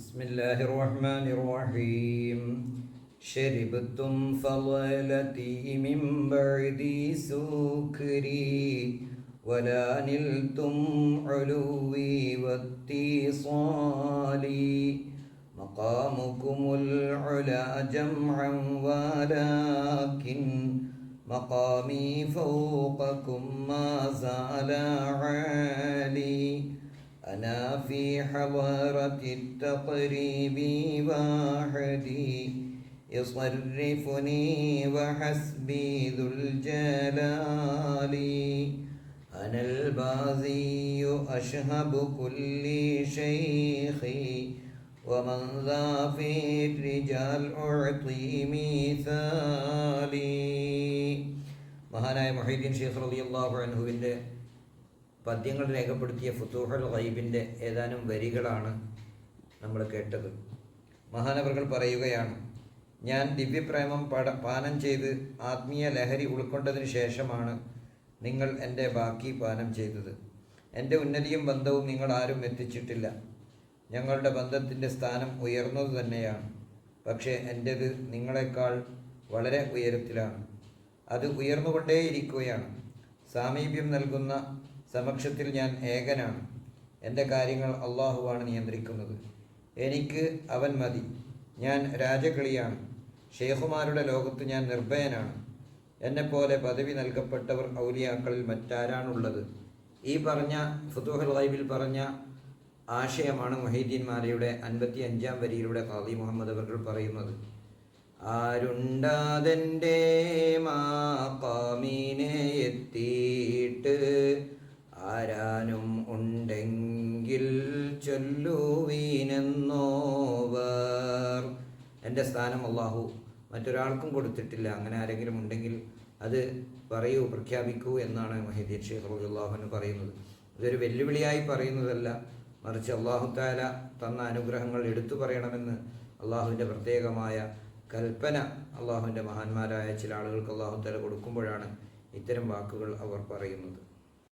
بسم الله الرحمن الرحيم شربتم فضلتي من بعد سكري ولا نلتم علوي واتصالي مقامكم العلا جمعا ولكن مقامي فوقكم ما زال عالي أنا في حضارة التقريب وحدي يصرفني وحسبي ذو الجلال أنا البازي أشهب كل شيخ ومن ذا في الرجال أعطي مثالي മഹാനായ മൊഹീദ്ദീൻ ഷെയ്ഖ് റളിയല്ലാഹു അൻഹുവിൻ്റെ പദ്യങ്ങൾ രേഖപ്പെടുത്തിയ ഫുത്തൂഹൽ ഗൈബിന്റെ ഏതാനും വരികളാണ് നമ്മൾ കേട്ടത്. മഹാനവറുകൾ പറയുകയാണ് ഞാൻ ദിവ്യപ്രേമം പട പാനം ചെയ്ത് ആത്മീയ ലഹരി ഉൾക്കൊണ്ടതിന് ശേഷമാണ് നിങ്ങൾ എന്റെ ബാക്കി പാനം ചെയ്തത്. എന്റെ ഉന്നതിയും ബന്ധവും നിങ്ങൾ ആരും എത്തിച്ചിട്ടില്ല. ഞങ്ങളുടെ ബന്ധത്തിന്റെ സ്ഥാനം ഉയർന്നത് തന്നെയാണ്. പക്ഷേ എന്റേത് നിങ്ങളെക്കാൾ വളരെ ഉയരത്തിലാണ്. അത് ഉയർന്നുകൊണ്ടേയിരിക്കുകയാണ്. സാമീപ്യം നൽകുന്ന സമക്ഷത്തിൽ ഞാൻ ഏകനാണ്. എന്റെ കാര്യങ്ങൾ അള്ളാഹുവാണ് നിയന്ത്രിക്കുന്നത്. എനിക്ക് അവൻ മതി. ഞാൻ രാജകളിയാണ് ഷെയ്ഖുമാരുടെ ലോകത്ത് ഞാൻ നിർഭയനാണ്. എന്നെപ്പോലെ പദവി നൽകപ്പെട്ടവർ ഔലിയാക്കളിൽ മറ്റാരാണുള്ളത്? ഈ പറഞ്ഞ ഫുതുഹൽ ഗൈബിൽ പറഞ്ഞ ആശയമാണ് മൊഹീദ്ദീൻ മാലയുടെ അൻപത്തി അഞ്ചാം വരിയിലൂടെ ഖാദി മുഹമ്മദ് അവർ പറയുന്നത്. ആരുണ്ടാതെന്റെ മാക്കാമീനെ എത്തിയിട്ട് ആരാനും ഉണ്ടെങ്കിൽ ചൊല്ലുവീനെന്നോവർ എന്റെ സ്ഥാനം അള്ളാഹു. മറ്റൊരാൾക്കും കൊടുത്തിട്ടില്ല. അങ്ങനെ ആരെങ്കിലും ഉണ്ടെങ്കിൽ അത് പറയൂ പ്രഖ്യാപിക്കൂ എന്നാണ് മഹീദ്ദീൻ ഷെയ്ഖ് റബുല്ലാഹുന് പറയുന്നത്. ഇതൊരു വെല്ലുവിളിയായി പറയുന്നതല്ല. മറിച്ച് അള്ളാഹു താല തന്ന അനുഗ്രഹങ്ങൾ എടുത്തു പറയണമെന്ന് അള്ളാഹുവിന്റെ പ്രത്യേകമായ കൽപ്പന അള്ളാഹുവിന്റെ മഹാന്മാരായ ചില ആളുകൾക്ക് അള്ളാഹു താല കൊടുക്കുമ്പോഴാണ് ഇത്തരം വാക്കുകൾ അവർ പറയുന്നത്.